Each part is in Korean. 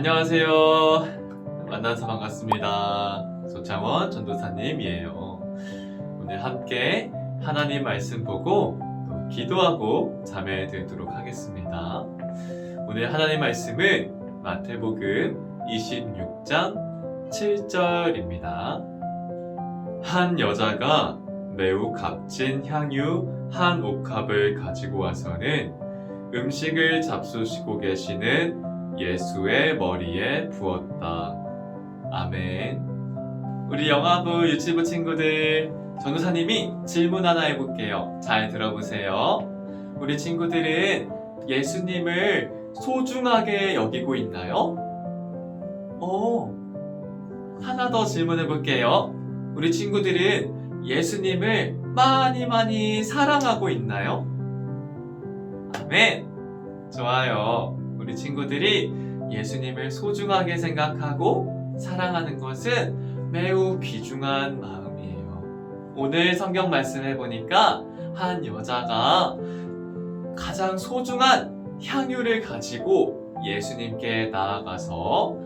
안녕하세요. 만나서 반갑습니다. 조창원 전도사님이에요. 오늘 함께 하나님 말씀 보고 또 기도하고 잠에 들도록 하겠습니다. 오늘 하나님 말씀은 마태복음 26장 7절입니다. 한 여자가 매우 값진 향유 한 옥합을 가지고 와서는 음식을 잡수시고 계시는 예수의 머리에 부었다. 아멘. 우리 영화부 유치부 친구들, 전도사님이 질문 하나 해볼게요. 잘 들어보세요. 우리 친구들은 예수님을 소중하게 여기고 있나요? 어, 하나 더 질문해 볼게요. 우리 친구들은 예수님을 많이 많이 사랑하고 있나요? 아멘. 좋아요. 우리 친구들이 예수님을 소중하게 생각하고 사랑하는 것은 매우 귀중한 마음이에요. 오늘 성경 말씀해 보니까 한 여자가 가장 소중한 향유를 가지고 예수님께 나아가서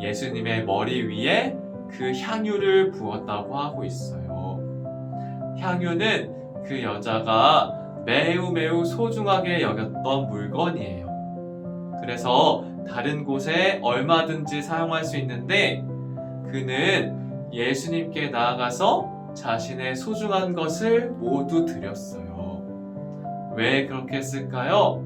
예수님의 머리 위에 그 향유를 부었다고 하고 있어요. 향유는 그 여자가 매우 매우 소중하게 여겼던 물건이에요. 그래서 다른 곳에 얼마든지 사용할 수 있는데 그는 예수님께 나아가서 자신의 소중한 것을 모두 드렸어요. 왜 그렇게 했을까요?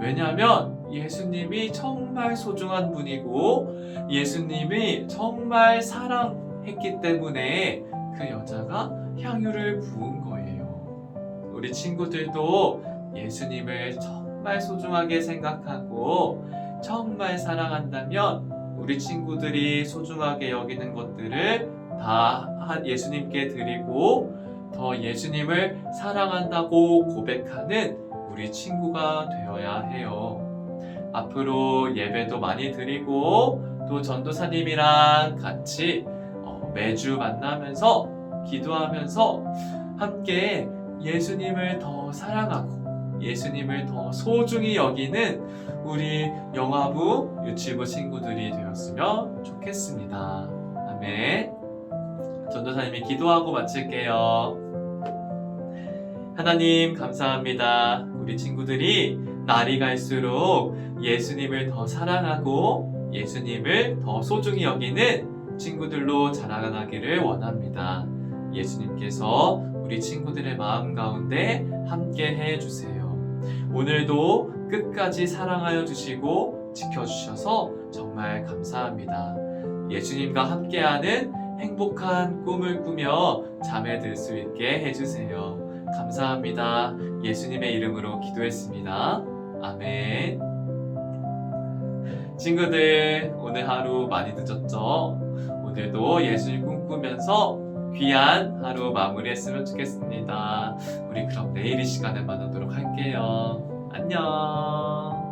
왜냐하면 예수님이 정말 소중한 분이고 예수님이 정말 사랑했기 때문에 그 여자가 향유를 부은 거예요. 우리 친구들도 예수님을 정말 소중하게 생각하고 정말 사랑한다면 우리 친구들이 소중하게 여기는 것들을 다 예수님께 드리고 더 예수님을 사랑한다고 고백하는 우리 친구가 되어야 해요. 앞으로 예배도 많이 드리고 또 전도사님이랑 같이 어, 매주 만나면서 기도하면서 함께 예수님을 더 사랑하고 예수님을 더 소중히 여기는 우리 영화부 유치부 친구들이 되었으면 좋겠습니다. 아멘. 전도사님이 기도하고 마칠게요. 하나님 감사합니다. 우리 친구들이 날이 갈수록 예수님을 더 사랑하고 예수님을 더 소중히 여기는 친구들로 자라나기를 원합니다. 예수님께서 우리 친구들의 마음 가운데 함께 해 주세요. 오늘도 끝까지 사랑하여 주시고 지켜주셔서 정말 감사합니다. 예수님과 함께하는 행복한 꿈을 꾸며 잠에 들 수 있게 해주세요. 감사합니다. 예수님의 이름으로 기도했습니다. 아멘. 친구들, 오늘 하루 많이 늦었죠? 오늘도 예수님 꿈꾸면서 귀한 하루 마무리했으면 좋겠습니다. 우리 그럼 내일 이 시간에 만나도록 할게요. 안녕.